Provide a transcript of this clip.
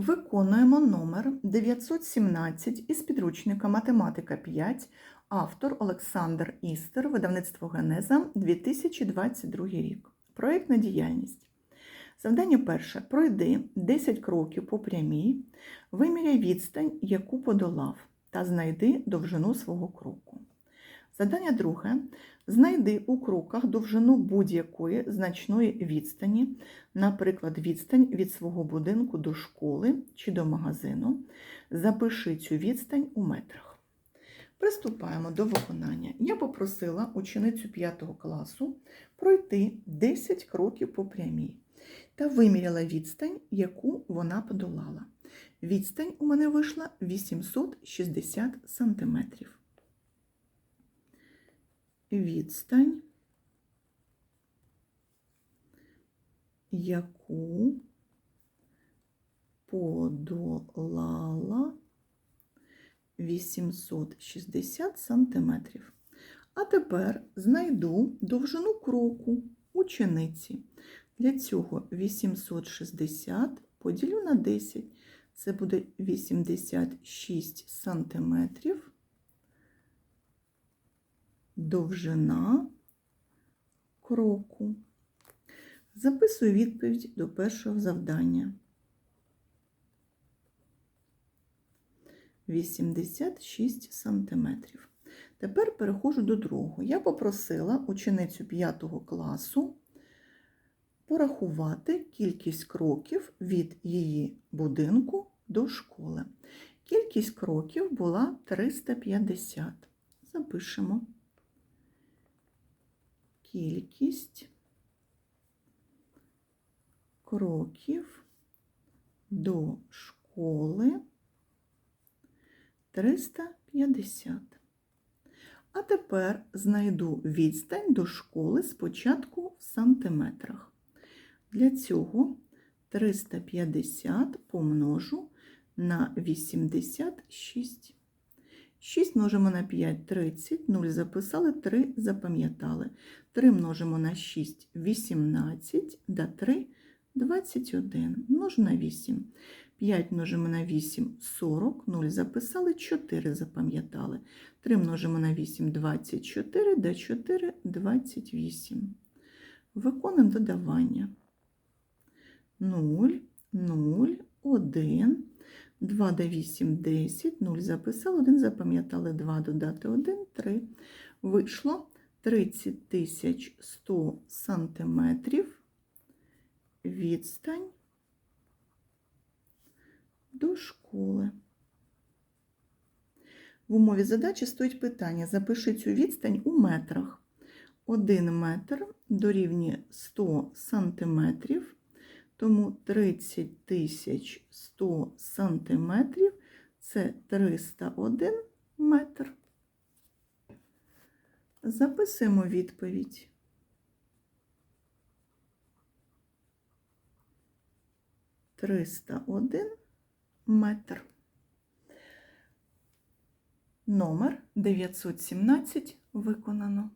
Виконуємо номер 917 із підручника Математика 5, автор Олександр Істер, видавництво Генеза 2022 рік. Проєктна діяльність. Завдання перше. Пройди 10 кроків по прямій, виміряй відстань, яку подолав, та знайди довжину свого кроку. Завдання друге. Знайди у кроках довжину будь-якої значної відстані, наприклад, відстань від свого будинку до школи чи до магазину. Запиши цю відстань у метрах. Приступаємо до виконання. Я попросила ученицю 5 класу пройти 10 кроків по прямій та виміряла відстань, яку вона подолала. Відстань у мене вийшла 860 сантиметрів відстань, яку подолала 860 сантиметрів. А тепер знайду довжину кроку учениці. Для цього 860 поділю на 10. Це буде 86 сантиметрів довжина кроку. Записую відповідь до першого завдання. 86 сантиметрів. Тепер переходжу до другого. Я попросила ученицю 5 класу порахувати кількість кроків від її будинку до школи. Кількість кроків була 350. Запишемо кількість кроків до школи 350. А тепер знайду відстань до школи спочатку в сантиметрах. Для цього 350 помножу на 86. 6 множимо на 5 30, 0 записали, 3 запам'ятали. 3 множимо на 6 18, да 3 21. Множу на 8. 5 множимо на 8 40, 0 записали, 4 запам'ятали. 3 множимо на 8 24, да 4 28. Виконуємо додавання. 0, 0, 1. 2 до 8 10, 0 записали, 1 запам'ятали, 2 додати 1, 3. Вийшло 30 100 сантиметрів відстань до школи. В умові задачі стоїть питання: запиши цю відстань у метрах. 1 метр дорівнює 100 сантиметрів. Тому 30 тисяч 100 сантиметрів це 301 метр. Записуємо відповідь. Триста один метр. Номер 917 виконано.